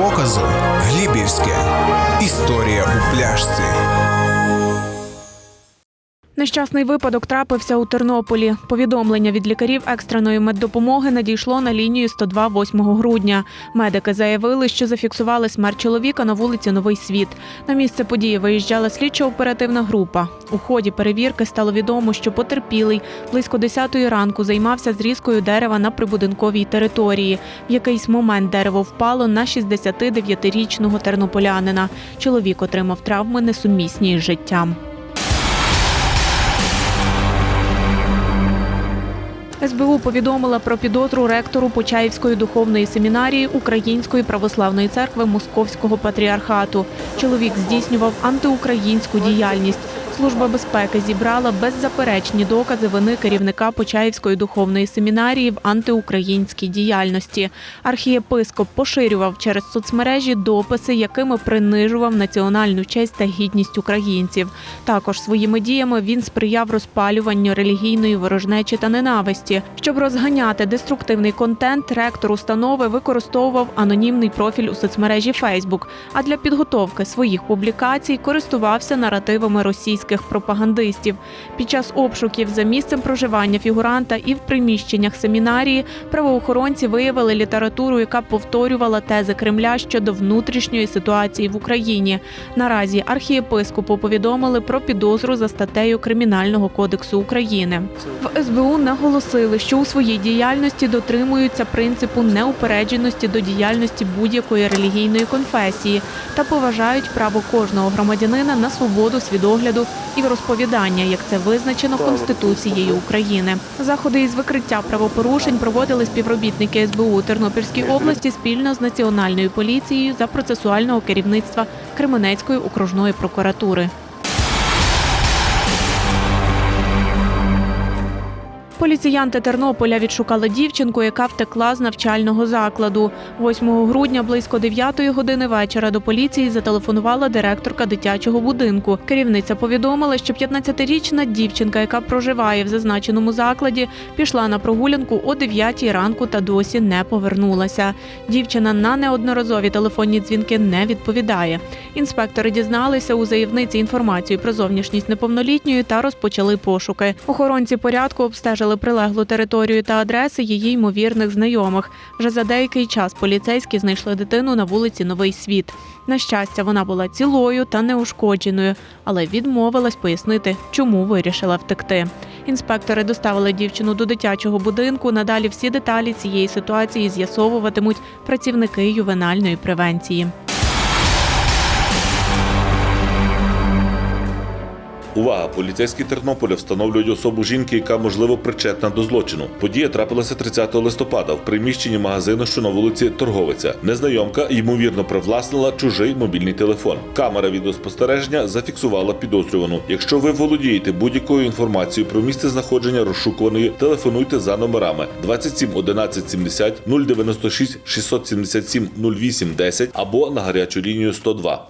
показу Глібівське. Історія у пляшці. Нещасний випадок трапився у Тернополі. Повідомлення від лікарів екстреної меддопомоги надійшло на лінію 102 8 грудня. Медики заявили, що зафіксували смерть чоловіка на вулиці Новий Світ. На місце події виїжджала слідчо-оперативна група. У ході перевірки стало відомо, що потерпілий близько 10-ї ранку займався зрізкою дерева на прибудинковій території. В якийсь момент дерево впало на 69-річного тернополянина. Чоловік отримав травми несумісні з життям. СБУ повідомила про підозру ректору Почаївської духовної семінарії Української православної церкви Московського патріархату. Чоловік здійснював антиукраїнську діяльність. Служба безпеки зібрала беззаперечні докази вини керівника Почаївської духовної семінарії в антиукраїнській діяльності. Архієпископ поширював через соцмережі дописи, якими принижував національну честь та гідність українців. Також своїми діями він сприяв розпалюванню релігійної ворожнечі та ненависті. Щоб розганяти деструктивний контент, ректор установи використовував анонімний профіль у соцмережі Facebook, а для підготовки своїх публікацій користувався наративами російських пропагандистів. Під час обшуків за місцем проживання фігуранта і в приміщеннях семінарії правоохоронці виявили літературу, яка повторювала тези Кремля щодо внутрішньої ситуації в Україні. Наразі архієпископу повідомили про підозру за статтею Кримінального кодексу України. В СБУ наголосили, що у своїй діяльності дотримуються принципу неупередженості до діяльності будь-якої релігійної конфесії та поважають право кожного громадянина на свободу свідогляду і розповідання, як це визначено Конституцією України. Заходи із викриття правопорушень проводили співробітники СБУ у Тернопільській області спільно з національною поліцією за процесуального керівництва Кременецької окружної прокуратури. Поліціянти Тернополя відшукали дівчинку, яка втекла з навчального закладу. 8 грудня близько 9 години вечора до поліції зателефонувала директорка дитячого будинку. Керівниця повідомила, що 15-річна дівчинка, яка проживає в зазначеному закладі, пішла на прогулянку о 9 ранку та досі не повернулася. Дівчина на неодноразові телефонні дзвінки не відповідає. Інспектори дізналися у заявниці інформацію про зовнішність неповнолітньої та розпочали пошуки. Охоронці порядку обстежили прилеглу територію та адреси її ймовірних знайомих. Вже за деякий час поліцейські знайшли дитину на вулиці Новий Світ. На щастя, вона була цілою та неушкодженою, але відмовилась пояснити, чому вирішила втекти. Інспектори доставили дівчину до дитячого будинку. Надалі всі деталі цієї ситуації з'ясовуватимуть працівники ювенальної превенції. Увага! Поліцейські Тернополя встановлюють особу жінки, яка можливо причетна до злочину. Подія трапилася 30 листопада в приміщенні магазину, що на вулиці Торговиця. Незнайомка ймовірно привласнила чужий мобільний телефон. Камера відеоспостереження зафіксувала підозрювану. Якщо ви володієте будь-якою інформацією про місце знаходження розшукуваної, телефонуйте за номерами 27 11 70 096 677 08 10 або на гарячу лінію 102.